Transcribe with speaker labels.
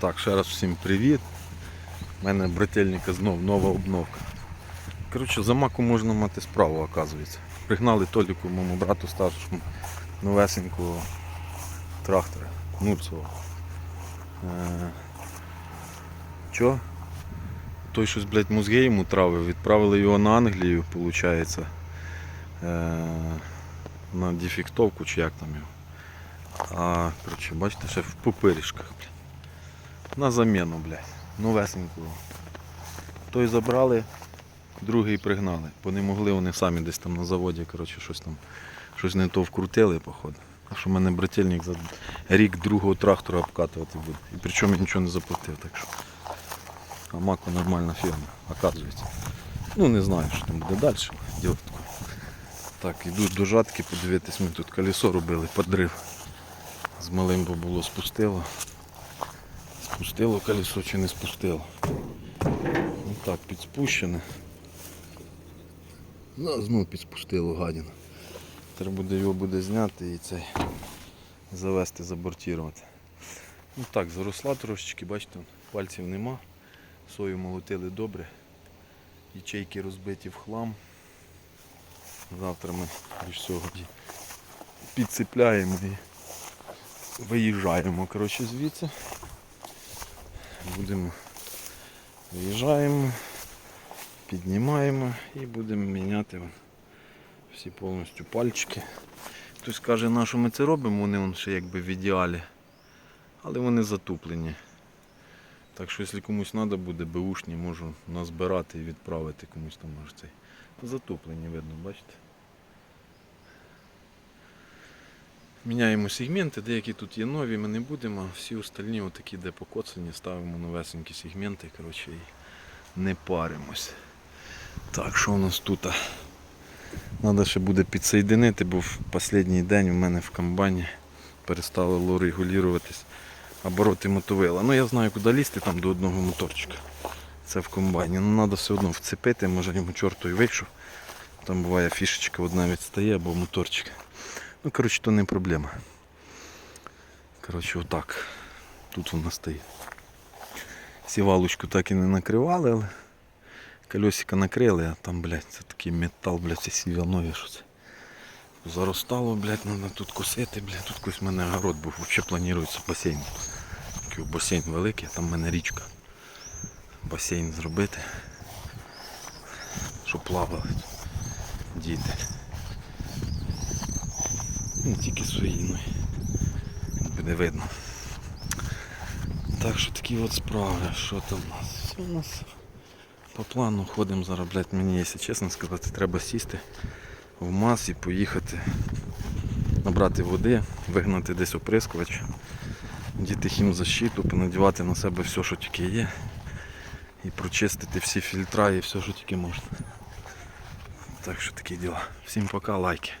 Speaker 1: Так, ще раз всім привіт. У мене брательника знов нова обновка. Коротше, за маку можна мати справу, оказується. Пригнали Толіку, моєму брату старшому, новесенького трактора, Нурцевого. Е, Чо? Той щось, блядь, мозги йому травив, відправили його на Англію, виходить. Е, на дефектовку чи як там його. А, коротше, бачите, ще в пупирішках, блядь. На заміну, блядь. Новесенького. Той забрали, другий пригнали. Бо не могли вони самі десь там на заводі, коротше, щось там, щось не то вкрутили, походу. Так що в мене брательник за рік другого трактора обкатувати буде. І причому я нічого не заплатив, так що. А Мако нормальна фірма, оказується. Ну не знаю, що там буде далі. Діло. Так, йду до жатки подивитись, ми тут колесо робили, подрив. З малим бо було спустило. Спустило колесо чи не спустило. Ну так, підспущене. Ну, знов підспустило гадіна. Треба буде його буде зняти і цей завести, забортувати. Ну так, заросла трошечки, бачите, пальців нема. Сою молотили добре. Ячейки розбиті в хлам. Завтра ми більш всього підцепляємо і виїжджаємо коротше, звідси. Будемо виїжджаємо, піднімаємо і будемо міняти всі повністю пальчики. Хтось каже, на що ми це робимо, вони вон ще якби в ідеалі. Але вони затуплені. Так що, якщо комусь треба буде, беушні, можу назбирати і відправити комусь там може цей. Затуплені, видно, бачите? Міняємо сегменти, деякі тут є нові, ми не будемо, всі остальні отакі, де покоцані, ставимо новесенькі сегменти коротше, і не паримось. Так, що у нас тут? Треба ще буде підсоєдинити, бо в останній день у мене в комбайні перестало регулюватись обороти мотовила. Ну я знаю, куди лізти там до одного моторчика. Це в комбайні. Ну треба все одно вцепити, може йому чорту і вийшов. Там буває фішечка одна відстає або моторчик. Ну, коротше, то не проблема. Коротше, отак. Тут вона стоїть. Сівалочку так і не накривали, але колесика накрили, а там, блядь, це такий метал, блядь, це сівянові, що це. Заростало, блядь, треба тут косити, блядь, тут колись в мене огород був, взагалі планується басейн. Такий басейн великий, там в мене річка. Басейн зробити. Щоб плавали діти. Не тільки свої, ну буде видно. Так що такі от справи, що там у нас? Все у нас по плану ходимо зараз, мені, якщо чесно сказати, треба сісти в мас і поїхати набрати води, вигнати десь оприскувач, діти хімзащиту, понадівати на себе все, що тільки є. І прочистити всі фільтра і все, що тільки можна. Так що такі діла. Всім пока, лайки.